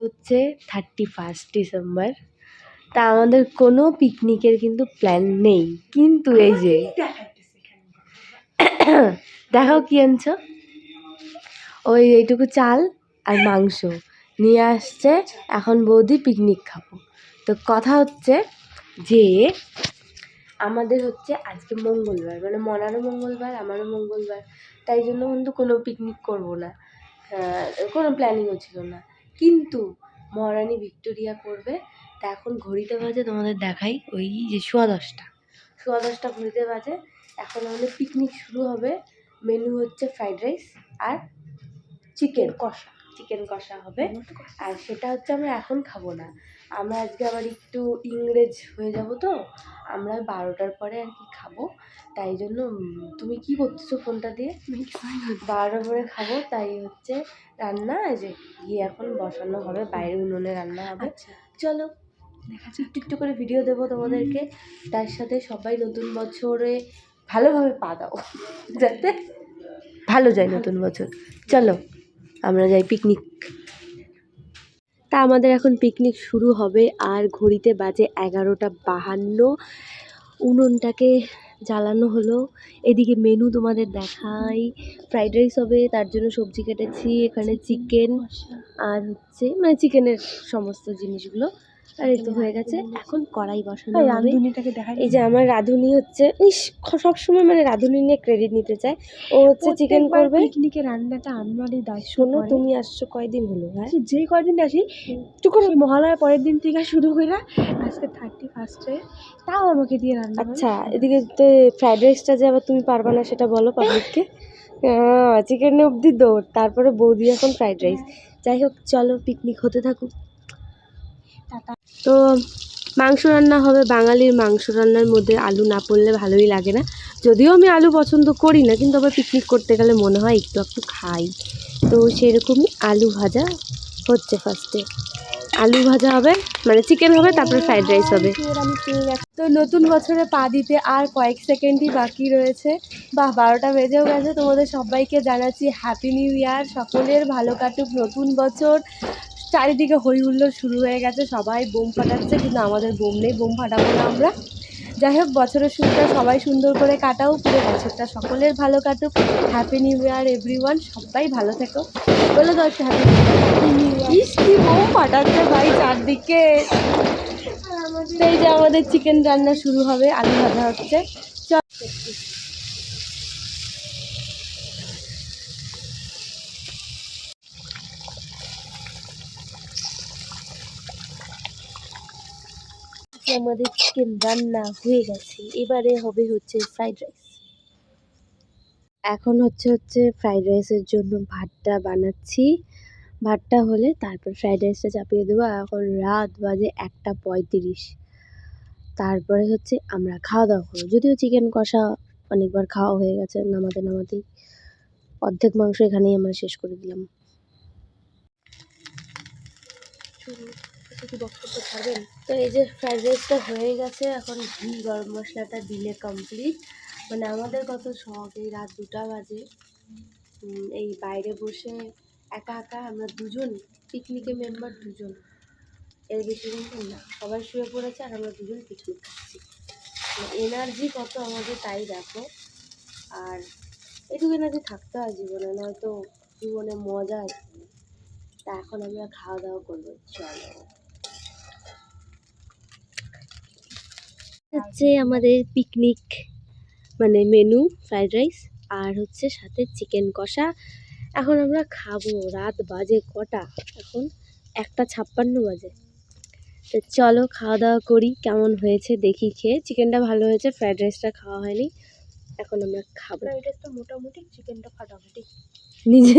হচ্ছে thirty first December তা আমাদের কোনো পিকনিকের কিন্তু প্ল্যান নেই। কিন্তু এই যে দেখাও কি আনছো? ওই এইটুকু চাল আর মাংস নিয়ে আসছে। এখন বৌদি পিকনিক খাব। তো কথা হচ্ছে যে আমাদের হচ্ছে আজকে মঙ্গলবার। মানে মনারও মঙ্গলবার আমারও মঙ্গলবার। তাই জন্য কিন্তু কোনো পিকনিক করব না। আহ, কোনো প্ল্যানিংও ছিল না। কিন্তু মহারানী ভিক্টোরিয়া করবে তা এখন ঘড়িতে বাজে তোমাদের দেখাই ওই যে সোয়া দশটা। সোয়া দশটা ঘড়িতে বাজে। এখন আমাদের পিকনিক শুরু হবে। মেনু হচ্ছে ফ্রাইড রাইস আর চিকেন কষা। চিকেন কষা হবে। আর সেটা হচ্ছে আমরা এখন খাব না। আমরা আজকে আবার একটু ইংরেজ হয়ে যাব তো আমরা বারোটার পরে আর কি খাব। তাই জন্য তুমি কি করতেছো ফোনটা দিয়ে? বারোটার পরে খাব তাই হচ্ছে রান্না যে গিয়ে এখন বসানো হবে বাইরে উনুনে রান্না হবে। আচ্ছা। চলো একটু একটু করে ভিডিও দেবো তোমাদেরকে। তার সাথে সবাই নতুন বছরে ভালোভাবে পা দাও যাতে ভালো যায় নতুন বছর। চলো। আমরা যাই পিকনিক তা আমাদের এখন পিকনিক শুরু হবে আর ঘড়িতে বাজে এগারোটা বাহান্ন। উনুনটাকে জ্বালানো হলো। এদিকে মেনু তোমাদের দেখাই। ফ্রাইড রাইস হবে, তার জন্য সবজি কেটেছি, এখানে চিকেন আর হচ্ছে মানে চিকেনের সমস্ত জিনিসগুলো। আর এই তো হয়ে গেছে। এখন কড়াই বসানো হবে। এই যে আমার রাঁধুনি হচ্ছে ইস সব সময় মানে রাঁধুনি নিয়ে ক্রেডিট নিতে চায়। ও হচ্ছে চিকেন করবে। পিকনিকে রান্নাটা আমারই দায় শোনো তুমি আসছো কয়দিন হলো হ্যাঁ যে কয়দিন আসি একটু করে। মহালয়ার পরের দিন থেকে শুরু করে আজকে থার্টি ফার্স্টে তাও আমাকে দিয়ে রান্না আচ্ছা এদিকে তো ফ্রাইড রাইসটা যে আবার তুমি পারবা না সেটা বলো পাবলিককে চিকেন অবধি দৌড় তারপরে বৌদি এখন ফ্রাইড রাইস যাই হোক চলো পিকনিক হতে থাকুক। টাটা। তো মাংস রান্না হবে, বাঙালির মাংস রান্নার মধ্যে আলু না পড়লে ভালোই লাগে না। যদিও আমি আলু পছন্দ করি না, কিন্তু আবার পিকনিক করতে গেলে মনে হয় একটু একটু খাই। তো সেরকমই আলু ভাজা হচ্ছে ফার্স্টে আলু ভাজা হবে মানে চিকেন হবে, তারপরে ফ্রাইড রাইস হবে। তো নতুন বছরে পা দিতে আর কয়েক সেকেন্ডই বাকি রয়েছে। বাহ, বারোটা বেজেও গেছে। তোমাদের সবাইকে জানাচ্ছি হ্যাপি নিউ ইয়ার সকলের ভালো কাটুক নতুন বছর। চারিদিকে হই হুল্লোড় শুরু হয়ে গেছে, সবাই বোম ফাটাচ্ছে, কিন্তু আমাদের বোম নেই, বোম ফাটাবো না আমরা। যাই হোক, বছরের শুরুটা সবাই সুন্দর করে কাটাও, পুরো বছরটা সকলের ভালো কাটুক। হ্যাপি নিউ ইয়ার এভরিওয়ান সবাই ভালো থেকো। বলে একটু হ্যাপি নিউ ইয়ার বোম ফাটাচ্ছে ভাই চারদিকে। এই যে আমাদের চিকেন রান্না শুরু হবে, আলু ভাজা হচ্ছে। চল। আমাদের চিকেন রান্না হয়ে গেছে। এবারে হবে হচ্ছে ফ্রাইড রাইস এখন হচ্ছে হচ্ছে ফ্রাইড রাইসের জন্য ভাতটা বানাচ্ছি। ভাতটা হলে তারপর ফ্রাইড রাইসটা চাপিয়ে দেবো। এখন রাত বাজে একটা পঁয়ত্রিশ। তারপরে হচ্ছে আমরা খাওয়া দাওয়া করব। যদিও চিকেন কষা অনেকবার খাওয়া হয়ে গেছে, নামাতে নামাতেই অর্ধেক মাংস এখানেই আমরা শেষ করে দিলাম। বক্তব্য ছাড়বেন? তো এই যে ফ্রাইড রাইসটা হয়ে গেছে, এখন ঘি, গরম মশলাটা দিলে কমপ্লিট মানে আমাদের কত শখ, এই রাত দুটা বাজে। এই বাইরে বসে একা একা আমরা দুজন পিকনিকে মেম্বার দুজন। এর বেশি কিন্তু না, সবাই শুয়ে পড়েছে আর আমরা দুজন পিকনিক খাচ্ছি। এনার্জি কত আমাদের তাই দেখো। আর এটুকু এনার্জি থাকতে হয় জীবনে, নয়তো জীবনে মজা তা এখন আমরা খাওয়া দাওয়া করব চলো। হচ্ছে আমাদের পিকনিক মানে মেনু ফ্রাইড রাইস আর হচ্ছে সাথে চিকেন কষা। এখন আমরা খাব রাত বাজে কটা? এখন একটা ছাপ্পান্ন বাজে। তো চলো খাওয়া দাওয়া করি কেমন হয়েছে দেখি খেয়ে। চিকেনটা ভালো হয়েছে ফ্রাইড রাইসটা খাওয়া হয়নি। এখন আমরা খাব। ফ্রাইড রাইসটা মোটামুটি চিকেনটা ফাটাফাটি। নিজে